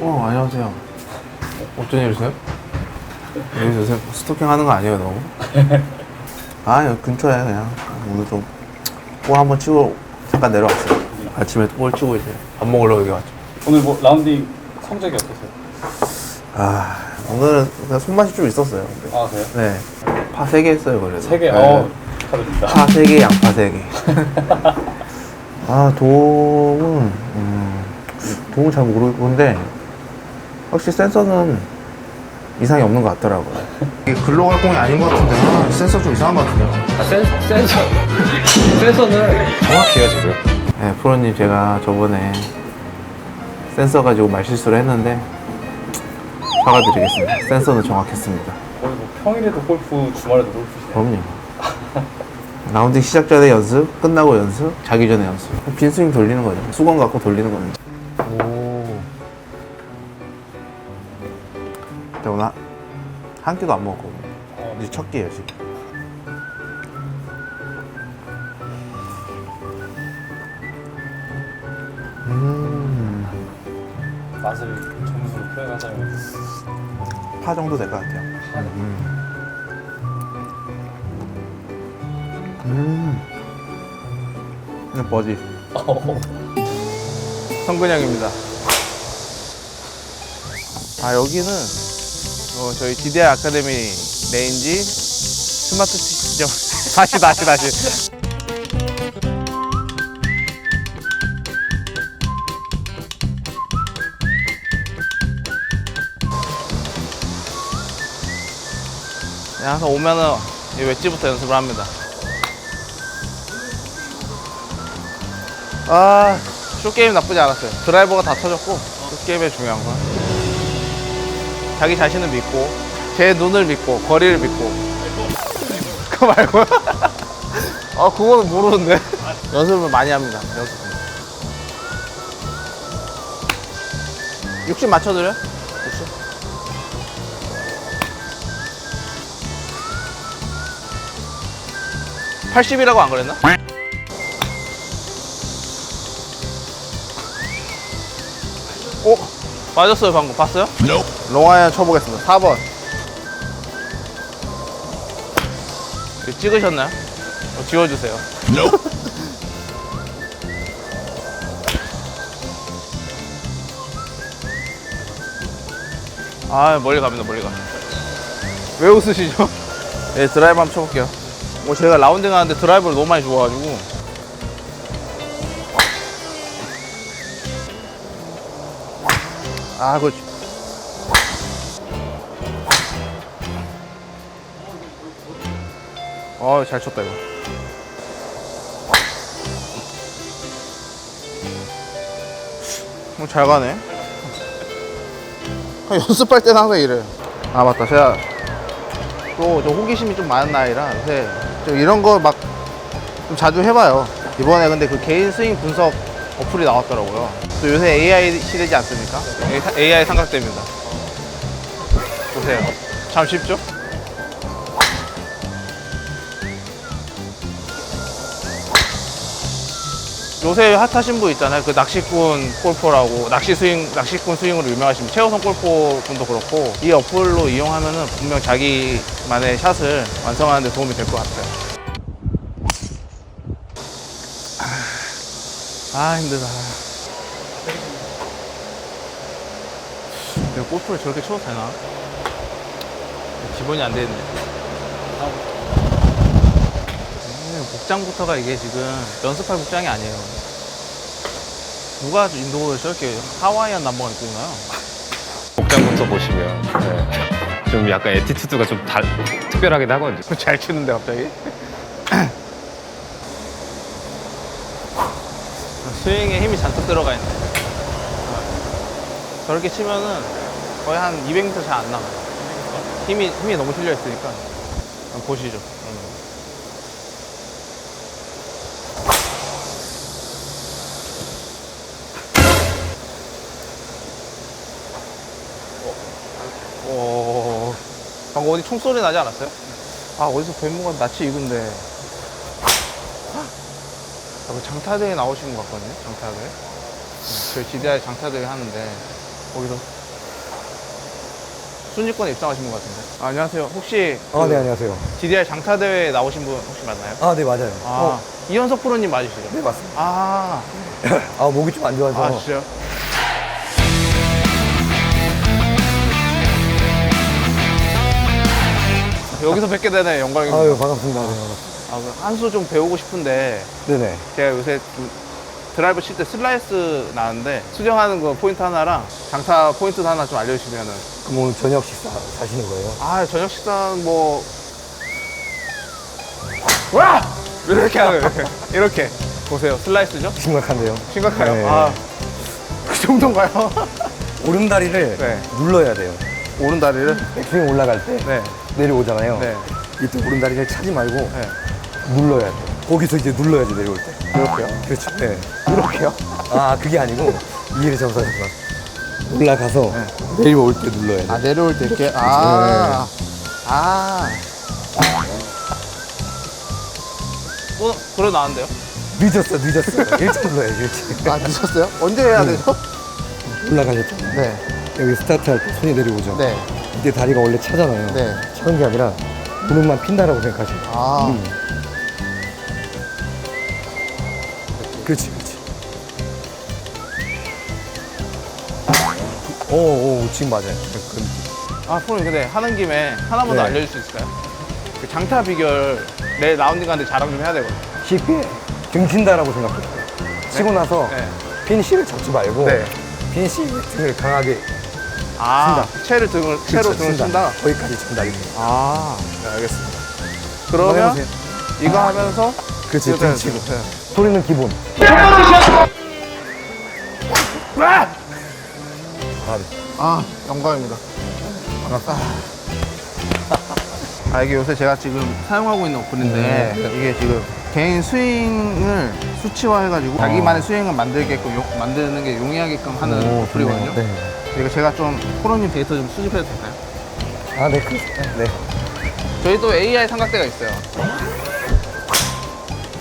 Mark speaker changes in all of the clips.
Speaker 1: 어, 안녕하세요. 어쩐 일이세요? 여기서 요새 스토킹 하는 거 아니에요, 너무? 아, 여기 근처에 그냥 오늘 좀 볼 한번 치고 잠깐 내려왔어요. 아침에 볼 치고 이제 밥 먹으러 여기 왔죠.
Speaker 2: 오늘 뭐 라운딩 성적이 어떠세요?
Speaker 1: 아, 오늘은 그냥 손맛이 좀 있었어요. 근데.
Speaker 2: 아 그래요?
Speaker 1: 네. 파 3개 했어요, 그래도.
Speaker 2: 세 개.
Speaker 1: 네.
Speaker 2: 어 축하드립니다.
Speaker 1: 파 3개, 양파 3개. 아, 도움은, 음, 도움은 잘 모르겠는데, 확실히 센서는 이상이 없는 것 같더라고요. 이게 글로갈 공이 아닌 것 같은데, 아, 센서 좀 이상한 것 같은데요.
Speaker 3: 아, 센, 센서. 센서는 정확해요, 지금.
Speaker 1: 네, 프로님 제가 저번에 센서 가지고 말실수를 했는데, 사과드리겠습니다. 센서는 정확했습니다.
Speaker 2: 거의 뭐 평일에도 골프, 주말에도 골프시네요.
Speaker 1: 그럼요. 라운딩 시작 전에 연습, 끝나고 연습, 자기 전에 연습. 빈 스윙 돌리는 거죠. 수건 갖고 돌리는 거는. 오. 오늘 한, 한 끼도 안 먹었거든요.
Speaker 2: 어,
Speaker 1: 이제 첫 끼예요, 지금. 음,
Speaker 2: 맛을 점수로 표현하자면
Speaker 1: 파 정도 될 것 같아요.
Speaker 2: 파
Speaker 1: 음. 음. 그냥 버지. 성근형입니다. 아 여기는 어, 저희 DDI 아카데미 레인지 스마트 티치점 다시 다시 다시 네, 항상 오면은 이 웨지부터 연습을 합니다. 아, 쇼게임 나쁘지 않았어요. 드라이버가 다 터졌고, 쇼게임의 중요한 건. 자기 자신을 믿고, 제 눈을 믿고, 거리를 믿고. 그거 말고요? 아, 그거는 모르는데. 연습을 많이 합니다. 연습. 60 맞춰드려? 60? (80이라고) 안 그랬나? 맞았어요 방금. 봤어요? 롱아이언 쳐보겠습니다. 4번. 이거 찍으셨나요? 어, 지워주세요. 아 멀리 갑니다 멀리 가 왜 웃으시죠? 네 드라이브 한번 쳐볼게요. 뭐 제가 라운딩 하는데 드라이브를 너무 많이 줘가지고 아 그렇지 어 잘 쳤다 이거. 뭐잘 가네. 아, 연습할 때는 항상 이래요 아 맞다. 제가 또 저 호기심이 좀 많은 나이라 요새 좀 이런 거 막 좀 자주 해봐요. 이번에 근데 그 개인 스윙 분석 어플이 나왔더라고요 또 요새 AI 시대지 않습니까? AI 삼각대입니다 보세요 참 쉽죠? 요새 핫하신 분 있잖아요. 그 낚시꾼 골퍼라고 낚시 스윙 낚시꾼 스윙으로 유명하신 최호성 골퍼 분도 그렇고 이 어플로 이용하면은 분명 자기만의 샷을 완성하는 데 도움이 될 것 같아요. 아, 아, 힘들다. 내가 골프를 저렇게 쳐도 되나? 기본이 안 되네. 네, 복장부터가 이게 지금 연습할 복장이 아니에요. 누가 인도를 저렇게 하와이안 남방을 입고 오나요?
Speaker 3: 복장부터 보시면 네. 좀 약간 에티튜드가 좀 달, 특별하긴 하거든요.
Speaker 1: 잘 치는데 갑자기? 스윙에 힘이 잔뜩 들어가 있네. 저렇게 치면은 거의 한 200m 잘 안 나가요. 힘이, 힘이 너무 실려 있으니까. 한번 보시죠. 음. 오, 방금 어디 총소리 나지 않았어요? 아, 어디서 뱀무가 낯이 익은데. 아, 그 장타대회 나오신 것 같거든요. 장타대회. 네, 저희 GDI 장타대회 하는데 거기서 순위권에 입상하신 것 같은데. 아, 안녕하세요. 혹시 그
Speaker 4: 아, 네, 안녕하세요.
Speaker 1: GDI 장타대회 나오신 분 혹시 맞나요?
Speaker 4: 아, 네, 맞아요.
Speaker 1: 아,
Speaker 4: 어,
Speaker 1: 이현석 프로님 맞으시죠?
Speaker 4: 네, 맞습니다.
Speaker 1: 아,
Speaker 4: 아, 목이 좀 안 좋아서.
Speaker 1: 아, 진짜요? 여기서 뵙게 되네 영광입니다.
Speaker 4: 아유, 반갑습니다. 네, 반갑습니다.
Speaker 1: 아, 그 한수 좀 배우고 싶은데
Speaker 4: 네네.
Speaker 1: 제가 요새 좀 드라이브 칠 때 슬라이스 나는데 수정하는 거 포인트 하나랑 장타 포인트 하나 좀 알려주시면은
Speaker 4: 그럼 오늘 저녁 식사 사시는 거예요?
Speaker 1: 아 저녁 식사는 뭐 와! 이렇게 하는 거예요. 이렇게. 이렇게 보세요 슬라이스죠?
Speaker 4: 심각한데요.
Speaker 1: 심각해요.
Speaker 4: 네.
Speaker 1: 아, 그 정도인가요?
Speaker 4: 오른다리를
Speaker 1: 네.
Speaker 4: 눌러야 돼요.
Speaker 1: 오른 다리를?
Speaker 4: 백스윙 올라갈 때
Speaker 1: 네.
Speaker 4: 내려오잖아요.
Speaker 1: 네.
Speaker 4: 이때 오른다리를 차지 말고
Speaker 1: 네.
Speaker 4: 눌러야 돼. 거기서 이제 눌러야지 내려올 때.
Speaker 1: 이렇게요?
Speaker 4: 그렇죠. 네.
Speaker 1: 이렇게요?
Speaker 4: 아, 그게 아니고 이해를 잘못하셨구나. 올라가서 내려올 때 눌러야 돼.
Speaker 1: 아 내려올 때 이렇게 아. 아. 뭐 그래 나왔는데요?
Speaker 4: 늦었어, 늦었어. 일찍 눌러야지, 일찍.
Speaker 1: 아 늦었어요? 언제 해야 되죠?
Speaker 4: 올라가셨잖아요.
Speaker 1: 네.
Speaker 4: 여기 스타트 할 때 손이 내려오죠.
Speaker 1: 네.
Speaker 4: 이때 다리가 원래 차잖아요.
Speaker 1: 네.
Speaker 4: 차는 게 아니라 무릎만 핀다라고 생각하시면 돼요.
Speaker 1: 아.
Speaker 4: 음. 그렇지, 그렇지. 오, 오, 지금 맞아요. 그, 그,
Speaker 1: 아 프로님 근데 하는 김에 하나만 더
Speaker 4: 네.
Speaker 1: 알려줄 수 있을까요? 그 장타 비결 내 라운딩 가는데 자랑 좀 해야 되거든요.
Speaker 4: 쉽게 등친다라고 생각해요. 치고 나서
Speaker 1: 네.
Speaker 4: 피니쉬를 잡지 말고
Speaker 1: 네.
Speaker 4: 피니쉬 등을 강하게
Speaker 1: 아 채를 등을 채로 등을 친다.
Speaker 4: 거기까지 친다. 이거.
Speaker 1: 아, 네, 알겠습니다.
Speaker 4: 한번
Speaker 1: 그러면
Speaker 4: 해보세요.
Speaker 1: 이거 하면서
Speaker 4: 그렇지,
Speaker 1: 이렇게
Speaker 4: 등치고.
Speaker 1: 해야지. 네.
Speaker 4: 소리는 기본.
Speaker 1: 아!
Speaker 4: 아,
Speaker 1: 아, 영광입니다. 반갑다. 아, 이게 요새 제가 지금 사용하고 있는 어플인데, 이게 지금 개인 스윙을 수치화해가지고 자기만의 스윙을 만들게끔, 용- 만드는 게 용이하게끔 하는
Speaker 4: 오,
Speaker 1: 어플이거든요.
Speaker 4: 네.
Speaker 1: 이거 제가 좀 프로님 데이터 좀 수집해도 될까요?
Speaker 4: 아, 네, 그, 네.
Speaker 1: 저희 또 AI 삼각대가 있어요.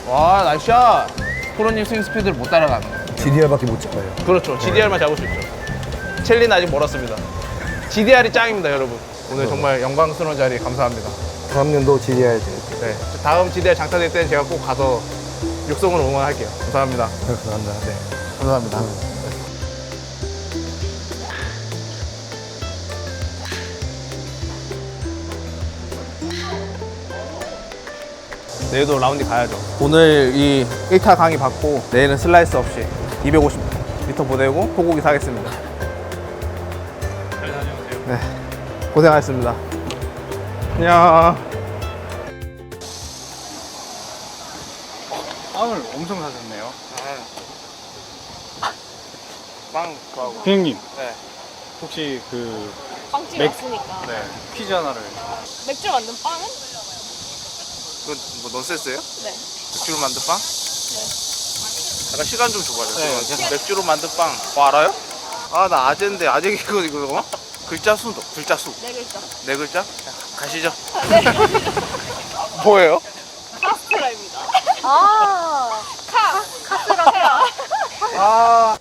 Speaker 1: 와, 나이스샷! 프로님 스윙 스피드를 못 따라가는 거예요.
Speaker 4: DDR밖에 못 잡아요.
Speaker 1: 그렇죠. GDR만 잡을 수 있죠. 첼리는 아직 멀었습니다. GDR이 짱입니다, 여러분. 오늘 정말 영광스러운 자리 감사합니다.
Speaker 4: 다음 년도 GDR 때.
Speaker 1: 네. 다음 GDR 장타될 때는 제가 꼭 가서 육성을 응원할게요. 감사합니다.
Speaker 4: 감사합니다. 네.
Speaker 1: 감사합니다. 내일도 라운딩 가야죠. 오늘 이 1타 강의 받고 내일은 슬라이스 없이 250m 보내고 포고기 사겠습니다. 네. 고생하셨습니다. 안녕.
Speaker 2: 빵을 엄청 사셨네요.
Speaker 1: 빵 좋아하고.
Speaker 2: 비행님
Speaker 1: 네.
Speaker 2: 혹시 그
Speaker 5: 빵집이
Speaker 2: 맥-
Speaker 5: 왔으니까
Speaker 2: 네, 퀴즈 하나를
Speaker 5: 맥주 만든 빵은?
Speaker 1: 그건 뭐 넌센스예요?
Speaker 5: 네.
Speaker 1: 맥주로 만든 빵? 잠깐 시간 좀 줘봐요.
Speaker 2: 네,
Speaker 1: 지금. 맥주로 만든 빵. 뭐 알아요? 아, 나 아재인데 아재 이거 이거 어? 글자 수 글자 수.
Speaker 5: 네 글자.
Speaker 1: 네 글자? 가시죠.
Speaker 5: 네.
Speaker 1: 뭐예요?
Speaker 5: 카스트라입니다. 아, 카, 카스라.
Speaker 1: 아,